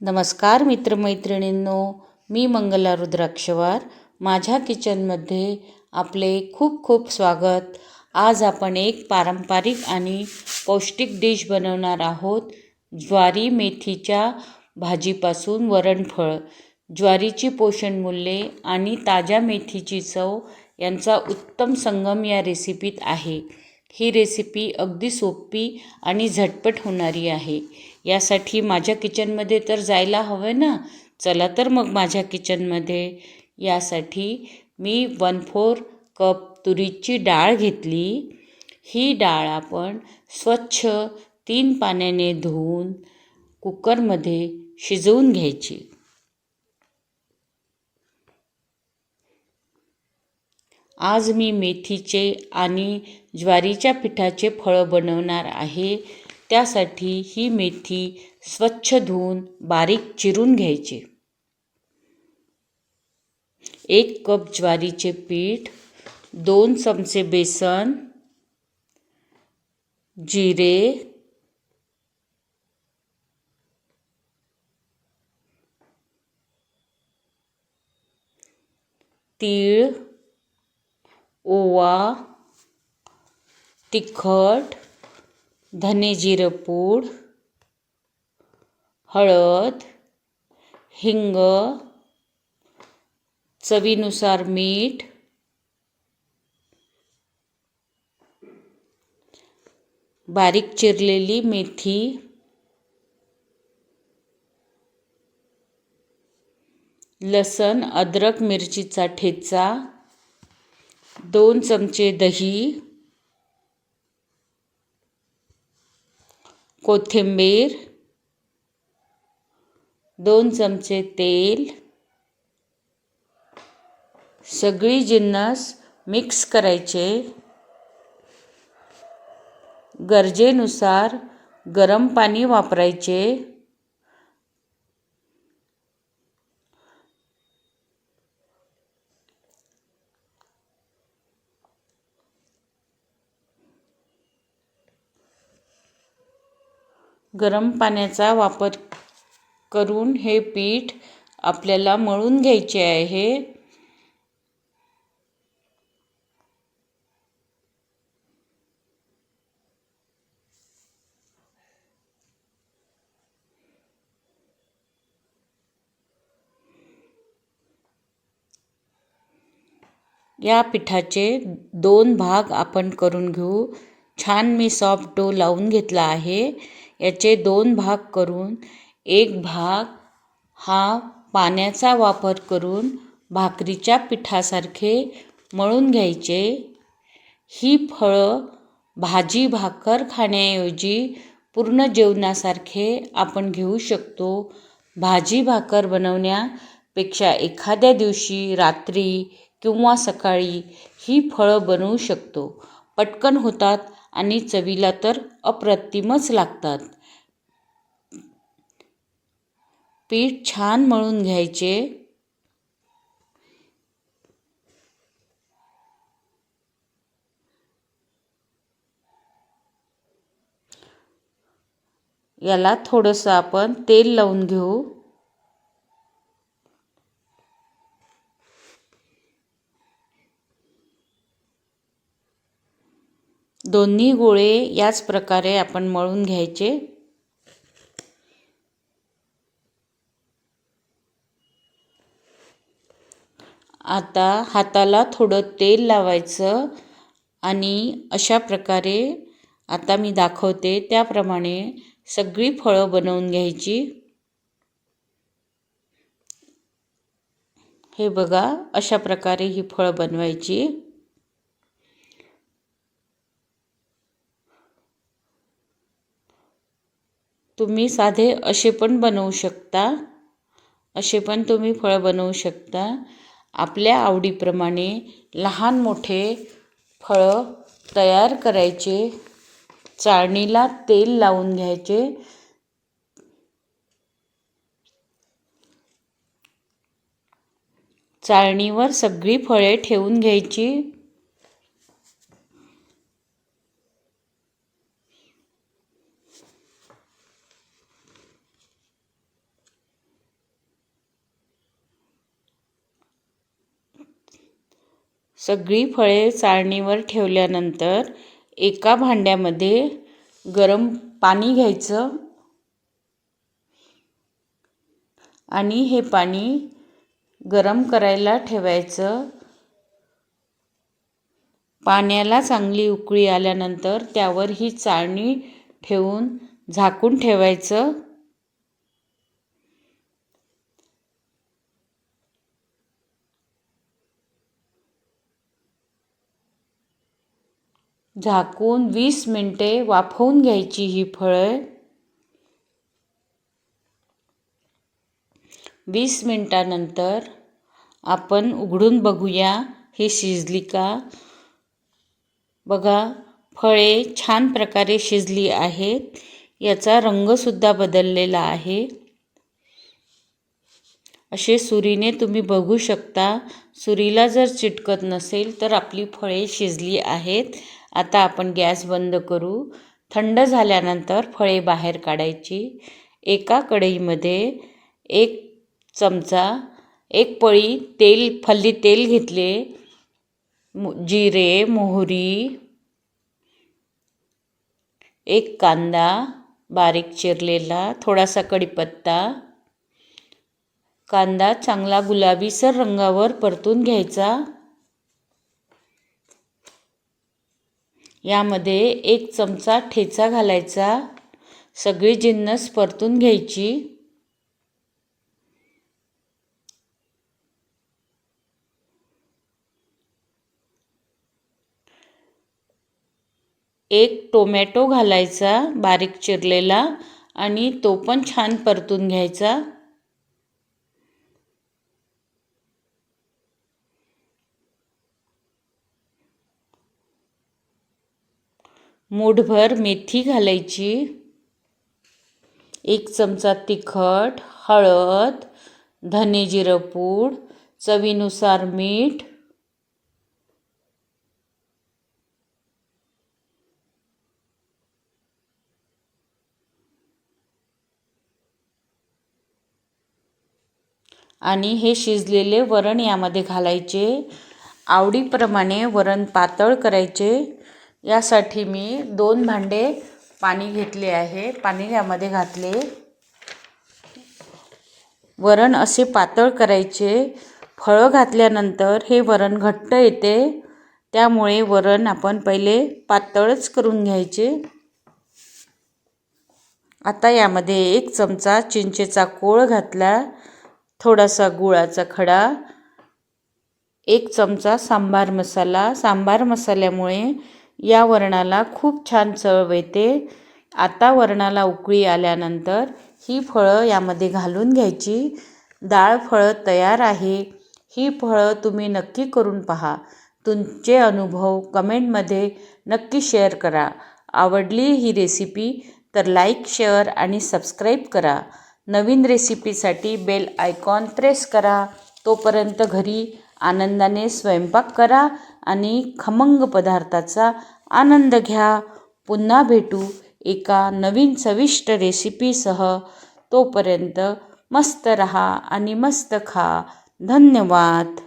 नमस्कार मित्रमैत्रिणींनो. मी मंगला रुद्राक्षवार. माझ्या किचनमध्ये आपले खूप खूप स्वागत. आज आपण एक पारंपरिक आणि पौष्टिक डिश बनवणार आहोत. ज्वारी मेथीच्या भाजीपासून वरणफळ. ज्वारीची पोषण मूल्ये आणि ताज्या मेथीची चव यांचा उत्तम संगम या रेसिपीत आहे. ही रेसिपी अगदी सोपी आणि झटपट होणारी आहे. यासाठी माझ्या किचनमध्ये तर जायला हवं ना? चला तर मग माझ्या किचनमध्ये. यासाठी मी वन फोर कप तुरीची डाळ घेतली. ही डाळ आपण स्वच्छ तीन पाण्याने धुवून कुकरमध्ये शिजवून घ्यायची. आज मी मेथीचे आणि ज्वारीच्या पिठाचे फळं बनवणार आहे. त्यासाठी ही मेथी स्वच्छ धुवून बारीक चिरून घ्यायची. एक कप ज्वारीचे पीठ दोन चमचे बेसन जिरे तीळ ओवा तिखट धने जिरं पूड हळद हिंग चवीनुसार मीठ बारीक चिरलेली मेथी लसण अद्रक मिरचीचा ठेचा दोन चमचे दही कोथिंबीर दोन चमचे तेल सगळी जिन्नस मिक्स करायचे. गरजेनुसार गरम पाणी वापरायचे. गरम पाण्याचा वापर करून हे पीठ आपल्याला मळून घ्यायचे आहे. या पिठाचे दोन भाग आपण करून घेऊ. छान मी सॉफ्ट डो लावून घेतला आहे. याचे दोन भाग करून एक भाग हा पाण्याचा वापर करून भाकरीच्या पिठासारखे मळून घ्यायचे. ही फळं भाजी भाकर खाण्याऐवजी पूर्ण जेवणासारखे आपण घेऊ शकतो. भाजी भाकर बनवण्यापेक्षा एखाद्या दिवशी रात्री किंवा सकाळी ही फळं बनवू शकतो. पटकन होतात आणि चवीला तर अप्रतिमच लागतात. पीठ छान मळून घ्यायचे. याला थोडंसं आपण तेल लावून घेऊ. दोन्ही गोळे याच प्रकारे आपण मळून घ्यायचे. आता हाताला थोडं तेल लावायचं आणि अशा प्रकारे आता मी दाखवते त्याप्रमाणे सगळी फळं बनवून घ्यायची. हे बघा अशा प्रकारे ही फळं बनवायची. तुम्ही साधे असे पण बनवू शकता. असे पण तुम्ही फळं बनवू शकता. आपल्या आवडीप्रमाणे लहान मोठे फळं तयार करायचे. चाळणीला तेल लावून घ्यायचे. चाळणीवर सगळी फळे ठेवून घ्यायची. सगळी फळे चाळणीवर ठेवल्यानंतर एका भांड्यामध्ये गरम पाणी घ्यायचं. आणि हे पाणी गरम करायला ठेवायचं. पाण्याला चांगली उकळी आल्यानंतर त्यावर ही चाळणी ठेवून झाकून ठेवायचं. झाकून वीस मिनटे वाफवून घ्यायची ही फळं. वीस मिनटानंतर आपण उघडून बघूया ही शिजली का. बघा फळे छान प्रकारे शिजली आहेत. याचा रंगसुद्धा बदललेला आहे. असे सुरीने तुम्ही बघू शकता. सुरीला जर चिटकत नसेल तर आपली फळे शिजली आहेत. आता आपण गॅस बंद करू. थंड झाल्यानंतर फळे बाहेर काढायची. एका कढईमध्ये एक चमचा एक पळी तेल फल्ली तेल घेतले. जिरे मोहरी एक कांदा बारीक चिरलेला थोडासा कढीपत्ता. कांदा चांगला गुलाबीसर रंगावर परतून घ्यायचा. यामध्ये एक चमचा ठेचा घालायचा सगळी जिन्नस परतून घ्यायची. एक टोमॅटो घालायचा बारीक चिरलेला आणि तो पण छान परतून घ्यायचा. मूठभर मेथी घालायची. एक चमचा तिखट हळद धने जिरं पूड चवीनुसार मीठ. आणि हे शिजलेले वरण यामध्ये घालायचे. आवडीप्रमाणे वरण पातळ करायचे. यासाठी मी दोन भांडे पाणी घेतले आहे. पाणी यामध्ये घातले. वरण असे पातळ करायचे. फळं घातल्यानंतर हे वरण घट्ट येते. त्यामुळे वरण आपण पहिले पातळच करून घ्यायचे. आता यामध्ये एक चमचा चिंचेचा कोळ घातला. थोडासा गुळाचा खडा. एक चमचा सांबार मसाला. सांबार मसाल्यामुळे या वरणाला खूप छान चव येते. आता वरणाला उकळी आल्यानंतर ही फळं यामध्ये घालून घ्यायची. डाळ फळं तयार आहे. ही फळं तुम्ही नक्की करून पहा. तुमचे अनुभव कमेंटमध्ये नक्की शेअर करा. आवडली ही रेसिपी तर लाईक शेअर आणि सबस्क्राईब करा. नवीन रेसिपीसाठी बेल आयकॉन प्रेस करा. तोपर्यंत घरी आनंदाने स्वयंपाक करा. आणि खमंग पदार्थाचा आनंद घ्या. पुन्हा भेटू एका नवीन चविष्ट रेसिपीसह. तोपर्यंत मस्त रहा आणि मस्त खा. धन्यवाद.